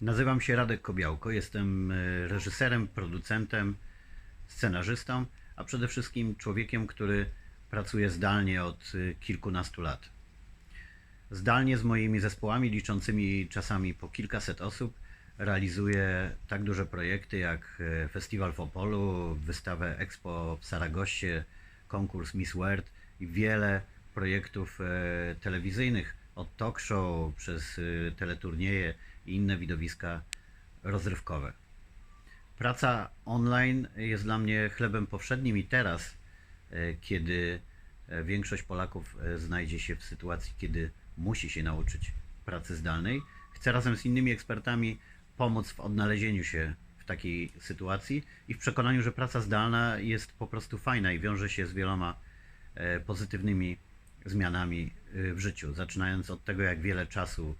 Nazywam się Radek Kobiałko, jestem e, reżyserem, producentem, scenarzystą, a przede wszystkim człowiekiem, który pracuje zdalnie od e, kilkunastu lat. Zdalnie z moimi zespołami liczącymi czasami po kilkaset osób realizuję tak duże projekty jak e, Festiwal w Opolu, wystawę Expo w Saragoście, konkurs Miss World i wiele projektów telewizyjnych od talk show przez e, teleturnieje i inne widowiska rozrywkowe. Praca online jest dla mnie chlebem powszednim i teraz, e, kiedy e, większość Polaków znajdzie się w sytuacji, kiedy musi się nauczyć pracy zdalnej, chcę razem z innymi ekspertami pomóc w odnalezieniu się w takiej sytuacji i w przekonaniu, że praca zdalna jest po prostu fajna i wiąże się z wieloma pozytywnymi zmianami e, w życiu. Zaczynając od tego, jak wiele czasu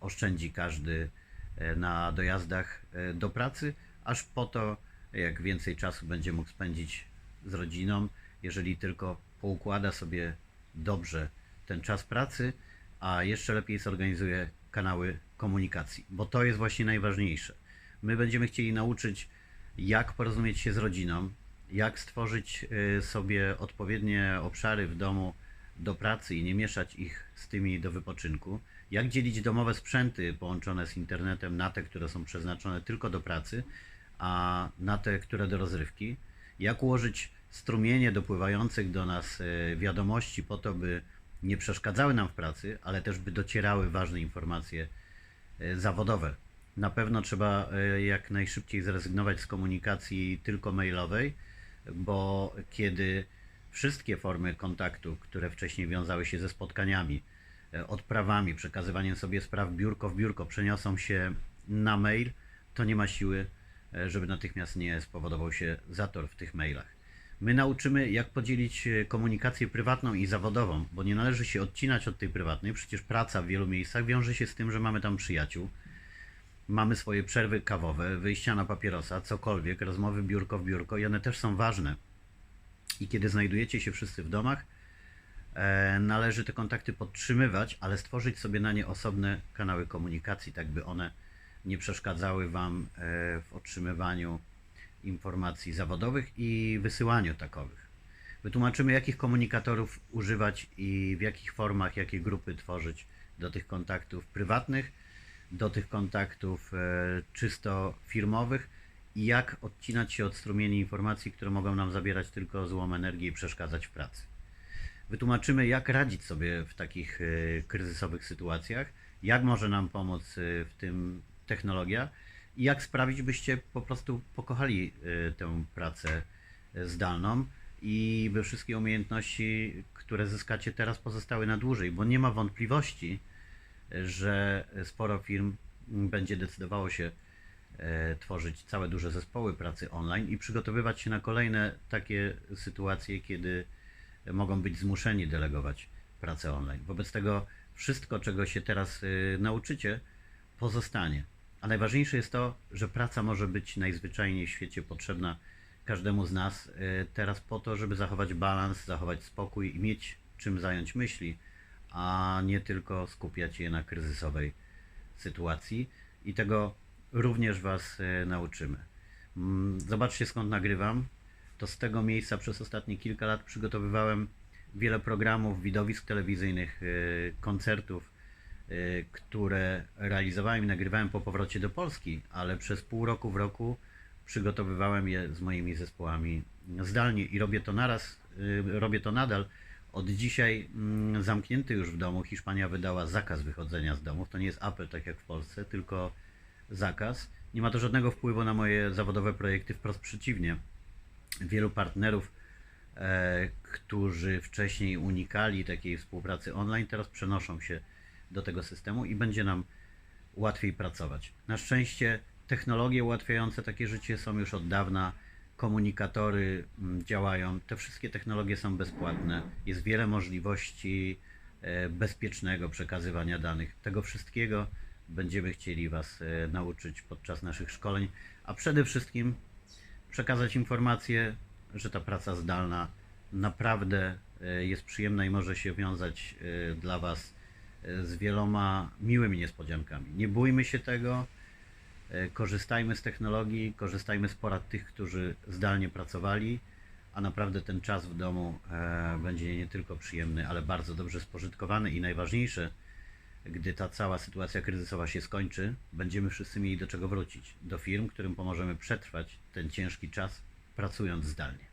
oszczędzi każdy e, na dojazdach e, do pracy, aż po to, jak więcej czasu będzie mógł spędzić z rodziną, jeżeli tylko poukłada sobie dobrze ten czas pracy, a jeszcze lepiej zorganizuje kanały komunikacji, bo to jest właśnie najważniejsze. My będziemy chcieli nauczyć, jak porozumieć się z rodziną, jak stworzyć y, sobie odpowiednie obszary w domu do pracy i nie mieszać ich z tymi do wypoczynku, jak dzielić domowe sprzęty połączone z internetem na te, które są przeznaczone tylko do pracy, a na te, które do rozrywki, jak ułożyć strumienie dopływających do nas y, wiadomości po to, by nie przeszkadzały nam w pracy, ale też by docierały ważne informacje e, zawodowe. Na pewno trzeba e, jak najszybciej zrezygnować z komunikacji tylko mailowej, bo kiedy wszystkie formy kontaktu, które wcześniej wiązały się ze spotkaniami, e, odprawami, przekazywaniem sobie spraw biurko w biurko, przeniosą się na mail, to nie ma siły, e, żeby natychmiast nie spowodował się zator w tych mailach. My nauczymy, jak podzielić e, komunikację prywatną i zawodową, bo nie należy się odcinać od tej prywatnej. Przecież praca w wielu miejscach wiąże się z tym, że mamy tam przyjaciół, mamy swoje przerwy kawowe, wyjścia na papierosa, cokolwiek, rozmowy biurko w biurko i one też są ważne. I kiedy znajdujecie się wszyscy w domach, e, należy te kontakty podtrzymywać, ale stworzyć sobie na nie osobne kanały komunikacji, tak by one nie przeszkadzały Wam e, w otrzymywaniu informacji zawodowych i wysyłaniu takowych. Wytłumaczymy, jakich komunikatorów używać i w jakich formach, jakie grupy tworzyć do tych kontaktów prywatnych, do tych kontaktów e, czysto firmowych i jak odcinać się od strumieni informacji, które mogą nam zabierać tylko złą energię i przeszkadzać w pracy. Wytłumaczymy, jak radzić sobie w takich e, kryzysowych sytuacjach, jak może nam pomóc e, w tym technologia i jak sprawić, byście po prostu pokochali e, tę pracę zdalną i by wszystkie umiejętności, które zyskacie teraz, pozostały na dłużej, bo nie ma wątpliwości, że sporo firm będzie decydowało się tworzyć całe duże zespoły pracy online i przygotowywać się na kolejne takie sytuacje, kiedy mogą być zmuszeni delegować pracę online. Wobec tego wszystko, czego się teraz y, nauczycie, pozostanie. A najważniejsze jest to, że praca może być najzwyczajniej w świecie potrzebna każdemu z nas y, teraz po to, żeby zachować balans, zachować spokój i mieć czym zająć myśli, a nie tylko skupiać je na kryzysowej sytuacji. I tego również Was y, nauczymy. Mm, Zobaczcie skąd nagrywam. To z tego miejsca przez ostatnie kilka lat przygotowywałem wiele programów, widowisk telewizyjnych, y, koncertów, y, które realizowałem i nagrywałem po powrocie do Polski, ale przez pół roku w roku przygotowywałem je z moimi zespołami zdalnie i robię to naraz, robię to nadal. Od dzisiaj mm, zamknięty już w domu. Hiszpania wydała zakaz wychodzenia z domów. To nie jest apel tak jak w Polsce, tylko zakaz. Nie ma to żadnego wpływu na moje zawodowe projekty, wprost przeciwnie. Wielu partnerów, e, którzy wcześniej unikali takiej współpracy online, teraz przenoszą się do tego systemu i będzie nam łatwiej pracować. Na szczęście technologie ułatwiające takie życie są już od dawna. Komunikatory mm, działają. Te wszystkie technologie są bezpłatne. Jest wiele możliwości e, bezpiecznego przekazywania danych. Tego wszystkiego będziemy chcieli Was e, nauczyć podczas naszych szkoleń, a przede wszystkim przekazać informację, że ta praca zdalna naprawdę e, jest przyjemna i może się wiązać e, dla Was z wieloma miłymi niespodziankami. Nie bójmy się tego, Korzystajmy z technologii, korzystajmy z porad tych, którzy zdalnie pracowali, a naprawdę ten czas w domu będzie nie tylko przyjemny, ale bardzo dobrze spożytkowany i najważniejsze, gdy ta cała sytuacja kryzysowa się skończy, będziemy wszyscy mieli do czego wrócić. Do firm, którym pomożemy przetrwać ten ciężki czas, pracując zdalnie.